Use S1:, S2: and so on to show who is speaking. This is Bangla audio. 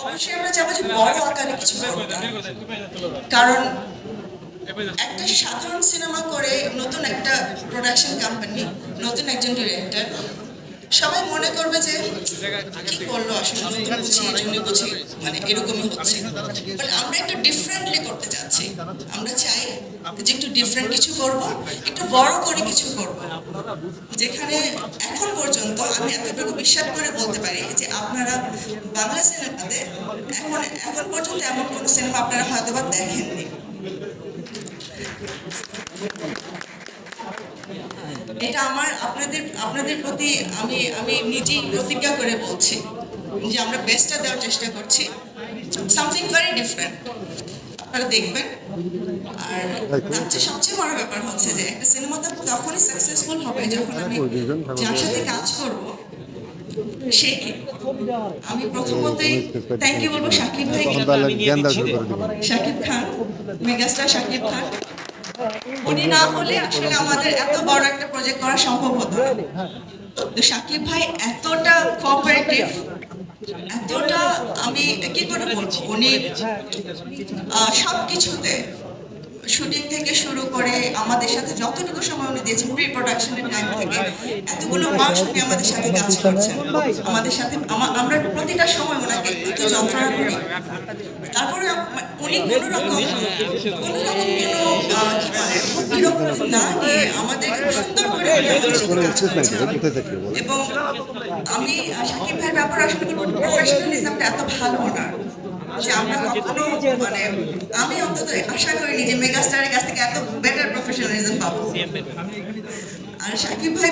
S1: অবশ্যই আমরা চাবো যে বড় আকারে কিছু কারণ একটা সাধারণ সিনেমা করে নতুন একটা প্রোডাকশন কোম্পানি নতুন একজন ডিরেক্টর সবাই মনে করবে যে কি করল আসলে মানে এরকমই হচ্ছে। আমরা একটু ডিফারেন্টলি করতে চাচ্ছি। আমরা চাই যে একটু ডিফারেন্ট কিছু করব, একটু বড় করে কিছু করব। যেখানে এখন পর্যন্ত আমি এতটুকু বিশ্বাস করে বলতে পারি যে আপনারা বাংলা সিনেমাতে এখন এখন পর্যন্ত এমন কোনো সিনেমা আপনারা হয়তো বা দেখেননি। এটা আমার, আপনাদের আপনাদের প্রতি আমি আমি নিজেই প্রতিজ্ঞা করে বলছি যে আমরা বেস্টটা দেওয়ার চেষ্টা করছি। সামথিং ভেরি ডিফারেন্ট আপনারা দেখবেন। আর তার সবচেয়ে বড় ব্যাপার হচ্ছে যে একটা সিনেমা তখনই সাকসেসফুল হবে যখন আমি যার সাথে কাজ করব সে কি? আমি প্রথমতই থ্যাংক ইউ বলব ভাই খান মেগাস্টার শাকিব খান। উনি না হলে আসলে আমাদের এত বড় একটা প্রজেক্ট করা সম্ভব হতো না। তো শাকিব ভাই এতটা কোঅপারেটিভ এতটা আমি কি করে বলব? উনি সব কিছুতে শুটিং থেকে শুরু করে আমাদের সাথে যতটুকু সময় উনি দিয়েছেন প্রি প্রোডাকশনের টাইম থেকে, এতগুলো মাস উনি আমাদের সাথে কাজ করছেন। আমাদের সাথে আমরা প্রতিটা সময় ওনাকে একটু যন্ত্রণা করি। তারপরে উনি কোনো রকম কোনো রকম কোনো না আমাদের সুন্দর করে এবং আমি আহ, ভাইয়ের ব্যাপারে আসলে প্রফেশনালিজমটা এত ভালো না যে আমরা কখনো মানে আমি অন্তত আশা করিনি যে মেগাস্টারের কাছ থেকে এত বেটার প্রফেশনালিজম পাবো। আর সাকিব ভাই